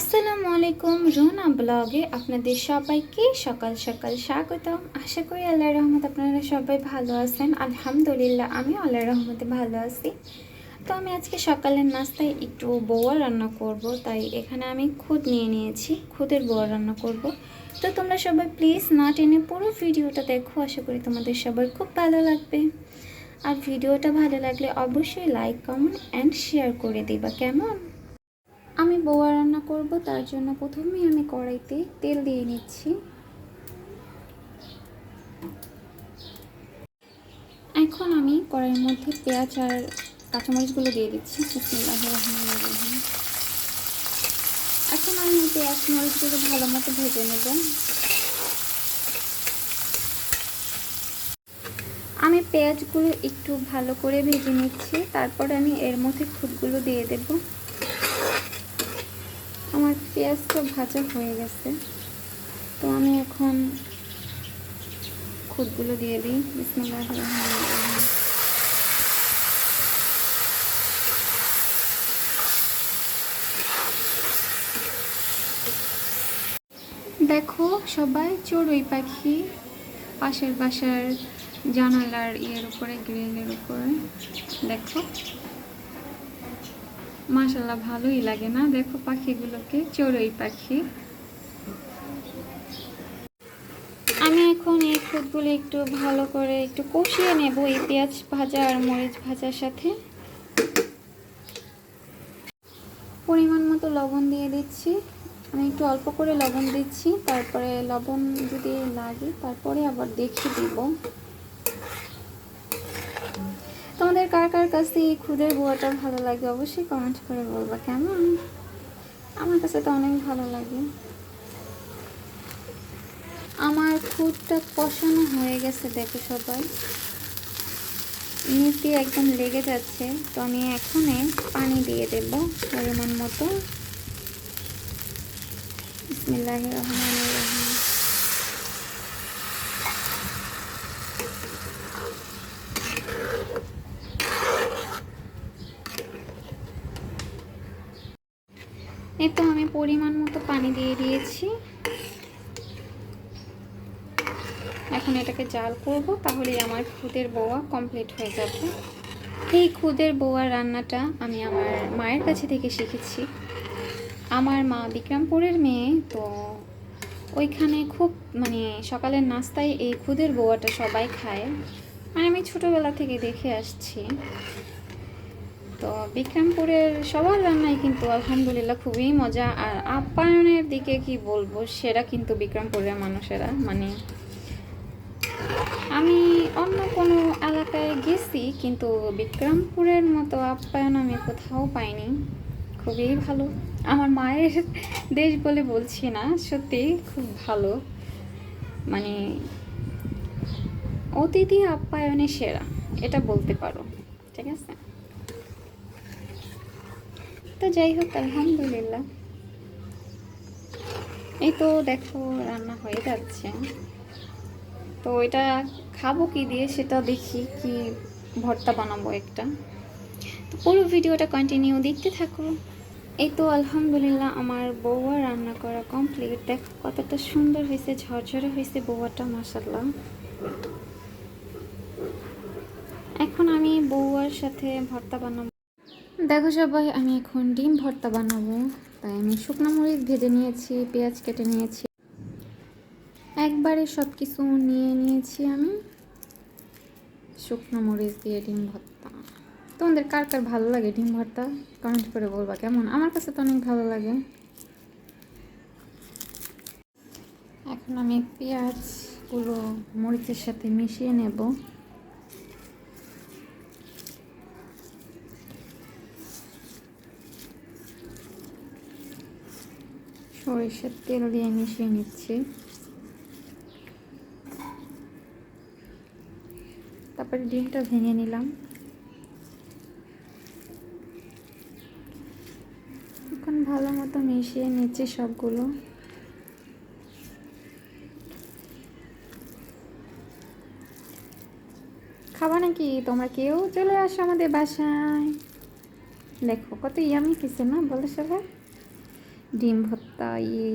আসসালামু আলাইকুম, রোনা ব্লগে আপনাদের সবাইকে সকাল সকাল স্বাগতম। আশা করি আল্লাহ রহমত আপনারা সবাই ভালো আছেন। আলহামদুলিল্লাহ আমি আল্লাহ রহমতে ভালো আছি। তো আমি আজকে সকালের নাস্তায় একটু বোয়া রান্না করব, তাই এখানে আমি খুদ নিয়ে নিয়েছি, খুদের বৌয়া রান্না করব। তো তোমরা সবাই প্লিজ না টেনে পুরো ভিডিওটা দেখো, আশা করি তোমাদের সবার খুব ভালো লাগবে। আর ভিডিওটা ভালো লাগলে অবশ্যই লাইক, কমেন্ট অ্যান্ড শেয়ার করে দিবা, কেমন? আমি বোয়া রান্না করব, তার জন্য প্রথমেই আমি কড়াইতে তেল দিয়ে নিচ্ছি। এখন আমি কড়াইয়ের মধ্যে পেঁয়াজ আর কাঁচামরিচগুলো দিয়ে দিচ্ছি। বিসমিল্লাহির রহমানির রহিম। এখন আমি পেঁয়াজ, মরিচগুলো ভালো মতো ভেজে নেব। আমি পেঁয়াজগুলো একটু ভালো করে ভেজে নিচ্ছি। তারপর আমি এর মধ্যে খুদগুলো দিয়ে দেবো। পেঁয়াজটা ভাজা হয়ে গেছে। তো আমি এখন খুদগুলো দিয়ে দিই। বিসমিল্লাহির রহমানির দেখো সবাই চড়ুই পাখি পাশের বাসার জানালার ইয়ের উপরে, গ্রিলের উপরে। দেখো। মাশাল্লাহ ভালোই লাগে না? দেখো পাখিগুলোকে, চড়ুই পাখি। আমি এখন এই খুদগুলো একটু ভালো করে একটু কষিয়ে নেব, এই পেঁয়াজ ভাজা আর মরিচ ভাজার সাথে। পরিমাণ মতো লবণ দিয়ে দিচ্ছি। আমি একটু অল্প করে লবণ দিচ্ছি, তারপরে লবণ যদি লাগে, তারপরে আবার দেখিয়ে দিব তোমাদের কার কার কাছ এই খুদের বুয়াটা ভালো লাগে অবশ্যই কমেন্ট করে বলবা, কেমন? আমার কাছে তো অনেক ভালো লাগে। আমার খুদটা কষানো হয়ে গেছে, দেখো সবাই। নিচে একদম লেগে যাচ্ছে, তো আমি এখনে পানি দিয়ে দেব পরিমাণ মতো। বিসমিল্লাহ রহমান রহিম এই তো আমি পরিমাণ মতো পানি দিয়ে দিয়েছি। এখন এটাকে জাল করব, তাহলেই আমার খুদের বোয়া কমপ্লিট হয়ে যাবে। এই খুদের বোয়া রান্নাটা আমি আমার মায়ের কাছে থেকে শিখেছি। আমার মা বিক্রমপুরের মেয়ে, তো ওইখানে খুব মানে সকালের নাস্তায় এই খুদের বোয়াটা সবাই খায়। মানে আমি ছোটোবেলা থেকে দেখে আসছি। তো বিক্রমপুরের সবার রান্নাই কিন্তু আলহামদুলিল্লাহ খুবই মজা। আর আপ্যায়নের দিকে কি বলব সেটা কিন্তু বিক্রমপুরের মানুষেরা। মানে আমি অন্য কোনো এলাকায় গেছি, কিন্তু বিক্রমপুরের মতো আপ্যায়ন আমি কোথাও পাইনি। খুবই ভালো। আমার মায়ের দেশ বলে বলছি না, সত্যি খুব ভালো। মানে অতিথি আপ্যায়নে সেরা, এটা বলতে পারো। ঠিক আছে? তো যাই হোক, আলহামদুলিল্লাহ। এই তো দেখো, রান্না হয়ে যাচ্ছে। তো এটা খাব কি দিয়ে সেটা দেখি কি ভর্তা বানাবো একটা। তো পুরো ভিডিওটা কন্টিনিউ দেখতে থাকো। এই তো আলহামদুলিল্লাহ আমার বৌয়া রান্না করা কমপ্লিট দেখো কতটা সুন্দর হয়েছে, ঝরঝরে হয়েছে বৌয়াটা মাসাল্লাহ এখন আমি বৌয়ার সাথে ভর্তা বানাবো। দেখো সবাই, আমি এখন ডিম ভর্তা বানাবো। তাই আমি শুকনো মরিচ ভেজে নিয়েছি, পেঁয়াজ কেটে নিয়েছি। একবারে সব কিছু নিয়ে নিয়েছি আমি। শুকনো মরিচ দিয়ে ডিম ভর্তা। তোমাদের কার কার ভালো লাগে ডিম ভর্তা? কমেন্ট করে বলবা কেমন? আমার কাছে তো অনেক ভালো লাগে। এখন আমি পেঁয়াজগুলো মরিচের সাথে মিশিয়ে নেব। সরিষার তেল দিয়ে মিশিয়ে নিচ্ছি। তারপরে ডিমটা ভেঙে নিলাম। এখন ভালো মতো মিশিয়ে নিচ্ছি সবগুলো। খাবা নাকি? তোমরা কেউ চলে আসো আমাদের বাসায়। দেখো, কত ইয়ামি কিছু না বলো সবাই। ডিম ভর্তা ইয়ে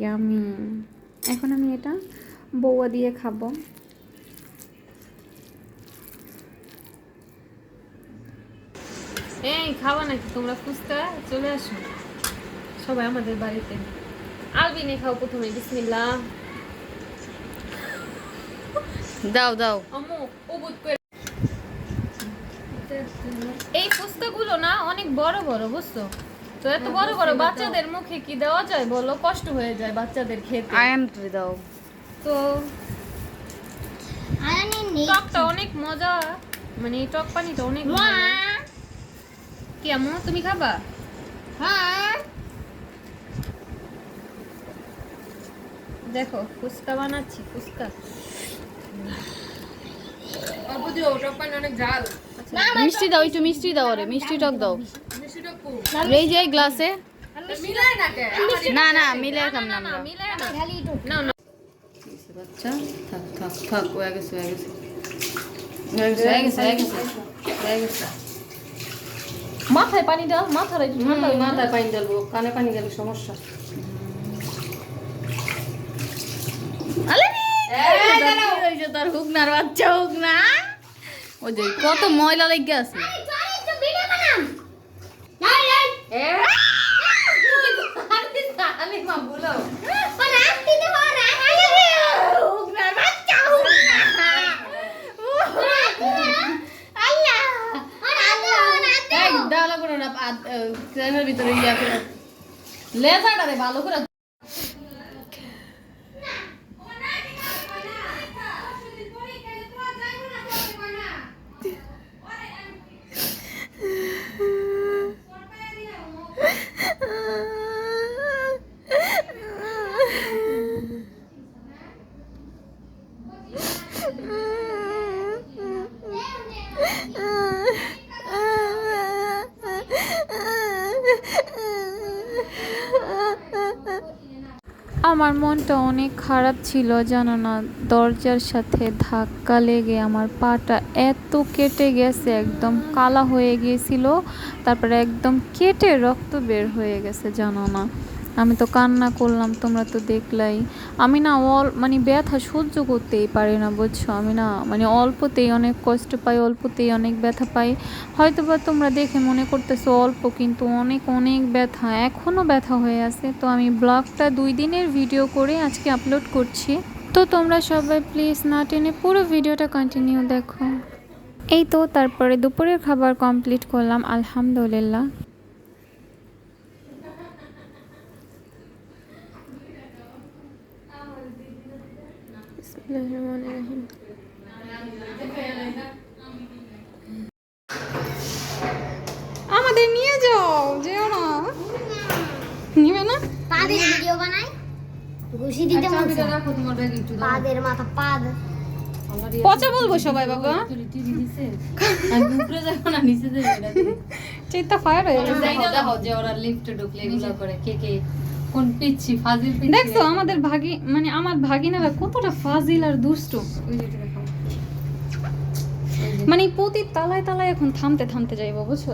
ইয়ামি। এখন আমি এটা বৌয়া দিয়ে খাব। এই খাওয়া নাকি? তোমরা ফুচকা চলে আসো। সবাই আমাদের বাড়িতে। আলবিনে খাও প্রথমে বিসমিল্লা দাও দাও। আম্মু উবুত করে। এই ফুচকাগুলো না অনেক বড় বড় বুঝছ? তো এত বড় বড় বাচ্চাদের মুখে কি দেওয়া যায় বলো? কষ্ট হয়ে যায় বাচ্চাদের খেতে। আয়ান দাও। তো টকটা অনেক মজা। মানে এই টক পানিটা অনেক ভালো। কি আম্মু তুমি খাবা? দেখো ফুচকা বানাচ্ছি ফুচকা। মিষ্টি দাও একটু মিষ্টি দাও রে মিষ্টি টক দাও। এই যে গ্লাসে না না মিলে খাম না আমরা মিলে না না না বাচ্চা থাক থাক থাক হয়ে গেছে হয়ে গেছে। হয়ে গেছে হয়ে গেছে হয়ে গেছে মাথায় পানি দাও মাথার মাথায় পানি ঢালবো কানে পানি গেলে সমস্যা। তার হুক না বাচ্চা হুক না ওই যে। কত ময়লা লেগে আছে এই, ডালা করে না আদ- আহ, ক্রেমের ভিতরে ইয়া করে। লেজাটা রে ভালো করে আমার মনটা অনেক খারাপ ছিল, জানো না? দরজার সাথে ধাক্কা লেগে আমার পাটা এত কেটে গেছে, একদম কালা হয়ে গিয়েছিল, তারপরে একদম কেটে রক্ত বের হয়ে গেছে, জানো না? আমি তো কান্না করলাম, তোমরা তো দেখলাই। আমি না অল মানে ব্যথা সহ্য করতেই পারি না, বুঝছ? আমি না মানে অল্পতেই অনেক কষ্ট পাই, অল্পতেই অনেক ব্যথা পাই। হয়তো বা তোমরা দেখে মনে করতেছো অল্প, কিন্তু অনেক অনেক ব্যথা এখনও ব্যথা হয়ে আছে। তো আমি ব্লগটা দুই দিনের ভিডিও করে আজকে আপলোড করছি। তো তোমরা সবাই প্লিজ না টেনে পুরো ভিডিওটা কন্টিনিউ দেখো। এই তো, তারপরে দুপুরের খাবার কমপ্লিট করলাম, আলহামদুলিল্লাহ। আমাদের নিয়ে যাও যেও না। নিবে না? পাদের ভিডিও বানাই। ঘুষি দিতে মনছে রাখো তোমার ব্যাগ একটু দাও। পাদের মাথা পাদ। পচা বলব সবাই বাবা। চিত্তা ফায়ার হয়ে গেছে দেখো দেখো যে ওরা লিফটে ঢুকলে এগুলো করে কে কে? কোন পিচ্ছি ফাজিল পিচ্ছি। দেখছ আমাদের ভাগি মানে আমার ভাগিনারা কতটা ফাজিল আর দুষ্ট। মানে প্রতি তালায় তালায় এখন থামতে থামতে যাইবো বুঝছ?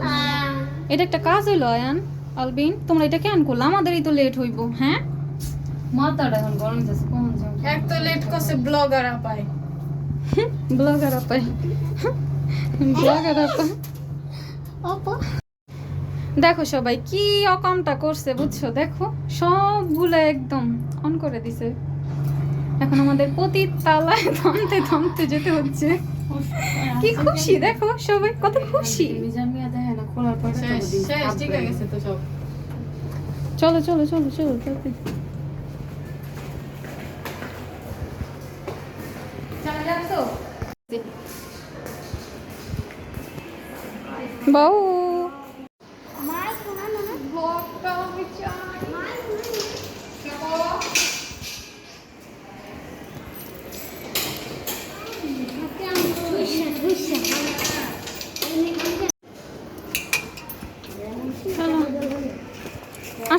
এটা একটা কাজ হইল আয়ান আলবিন তোমরা এটা কেন করল? আমাদেরই তো লেট হইবো হ্যাঁ? মাথাটা এখন গরম যাচ্ছে কোন এক তো লেট করছে ব্লগার আপায়। ব্লগার আপাই ব্লগার আপা ওপো দেখো সবাই কি অকামটা করছে বুঝছ? দেখো সবগুলো একদম অন করে দিছে। এখন আমাদের প্রতি তালায় থামতে থামতে যেতে হচ্ছে। কি খুশি দেখো সবাই কত খুশি। হয়ে গেছে তো সব। চলো চলো চলো চলো তাড়াতাড়ি। বউ।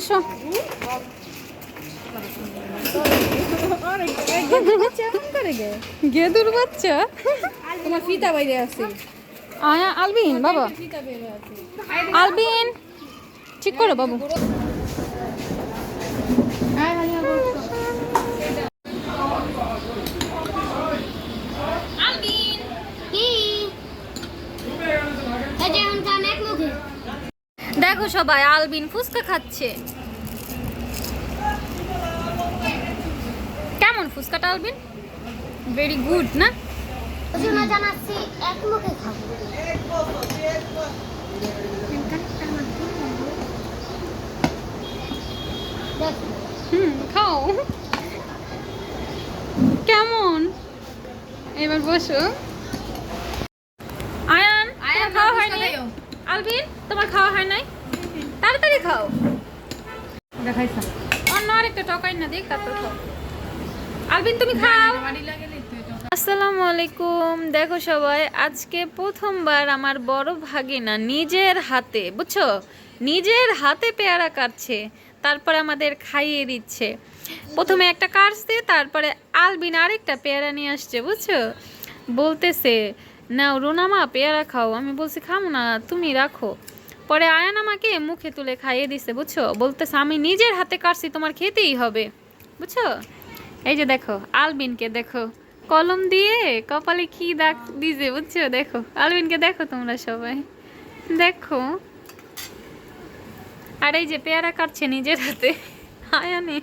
আসো। গেদুর বাচ্চা? তোমার ফিতা বাইরে আছে। আয়া আলবিন বাবা। আলবিন ঠিক করো বাবু। দেখো সবাই আলবিন ফুচকা খাচ্ছে কেমন ফুচকাটা আলবিন ভেরি গুড না? জানাচ্ছি এক মুখে খাব। হুম খাও। কেমন? এবার বসো। আয়ান আয়ান খাওয়া হয় নাই আলবিন তোমার খাওয়া হয় নাই? তাড়াতাড়ি খাও। দেখাইছা। অন্য আরেকটা টকাই না দিক তারপর খাও। আলবিন তুমি খাও। আসসালামু আলাইকুম। দেখো সবাই আজকে প্রথমবার আমার বড় ভাগিনা নিজের হাতে বুঝছ? নিজের হাতে পেয়ারা কাটছে তারপরে আমাদের খাইয়ে দিচ্ছে। প্রথমে একটা কাটছে তারপরে আলবিন আরেকটা পেয়ারা নিয়ে আসছে বুঝছ? বলতেছে নাও রোনামা পেয়ারা খাও। আমি বলছি খামো না তুমি রাখো। পরে আয়ান আমাকে মুখে তুলে খাইয়ে দিছে বুঝছ? বলতেছে আমি নিজের হাতে কাটছি তোমার খেতেই হবে। বুঝছ? এই যে দেখো আলবিনকে দেখো। কলম দিয়ে কপালে কি দাগ দিছে বুঝছ? দেখো আলবিনকে দেখো তোমরা সবাই। দেখো। আর এই যে পেয়ারা কাটছে নিজের হাতে। আয়ানে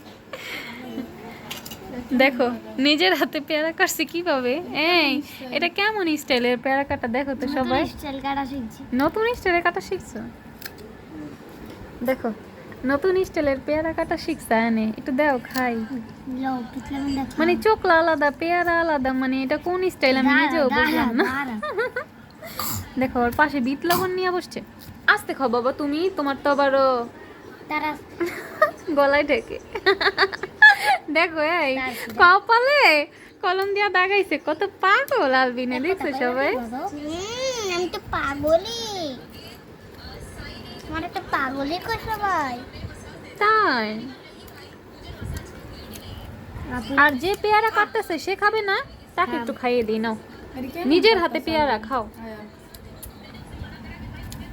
দেখো নিজের হাতে পেয়ারা কাটছে কীভাবে? এই এটা কেমন স্টাইলের পেয়ারা কাটা দেখো তো সবাই। স্টাইল নতুন স্টাইলের কাটা শিখছো? দেখো নতুন স্টাইলের পেয়ারা কাটা শিখছে আয়ানে একটু দাও খাই। মানে চোখলা আলাদা পেয়ারা আলাদা মানে এটা কোন স্টাইল আমি নিজেও বুঝলাম না। দেখো ওর পাশে বিট লবণ নিয়ে বসছে। আসতে খাও বাবা তুমি তোমার তো আবারও গলায় ঢেকে। দেখো এই কপালে কলম দিয়া দাগাইছে কত পাগল আলবিনে দেখছ সবাই? আমি তো পাগলি আমার একটা পাগলি কো সবাই? তাই? আর যে পেয়ারা কাটতেছে সে খাবে না? তাকে একটু খাইয়ে দিই নাও। নিজের হাতে পেয়ারা খাও।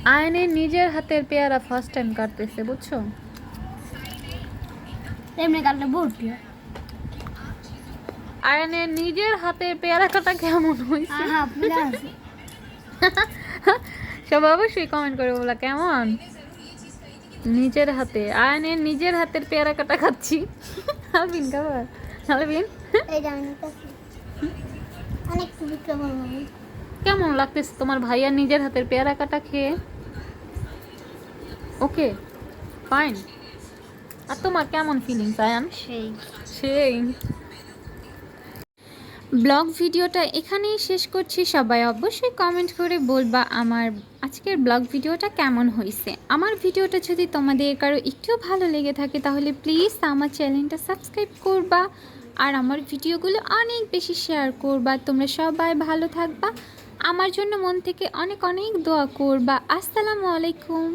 আয়নের নিজের হাতের পেয়ারা ফার্স্ট টাইম কাটতেছে বুঝছ? এমনি কাটলে বহুত প্রিয়। আয়নের নিজের হাতে পেয়ারা কাটা কেমন হয়েছে? সব অবশ্যই কমেন্ট করে বলা কেমন? নিজের হাতে। আয়নের নিজের হাতের পেয়ারা কাটা খাচ্ছি। আলবিন খাবার। আলবিন কেমন লাগতেছে তোমার ভাইয়া নিজের হাতের পেয়ারা কাটা খেয়ে? ওকে ফাইন আর তোমার কেমন ফিলিংস আয়ান সেই। সেই। ব্লগ ভিডিওটা এখানেই শেষ করছি। সবাই অবশ্যই কমেন্ট করে বলবা আমার আজকের ব্লগ ভিডিওটা কেমন হয়েছে। আমার ভিডিওটা যদি তোমাদের কারও একটু ভালো লেগে থাকে তাহলে প্লিজ আমার চ্যানেলটা সাবস্ক্রাইব করবা আর আমার ভিডিওগুলো অনেক বেশি শেয়ার করবা। তোমরা সবাই ভালো থাকবা। আমার জন্য মন থেকে অনেক অনেক দোয়া করবা। আসসালামু আলাইকুম।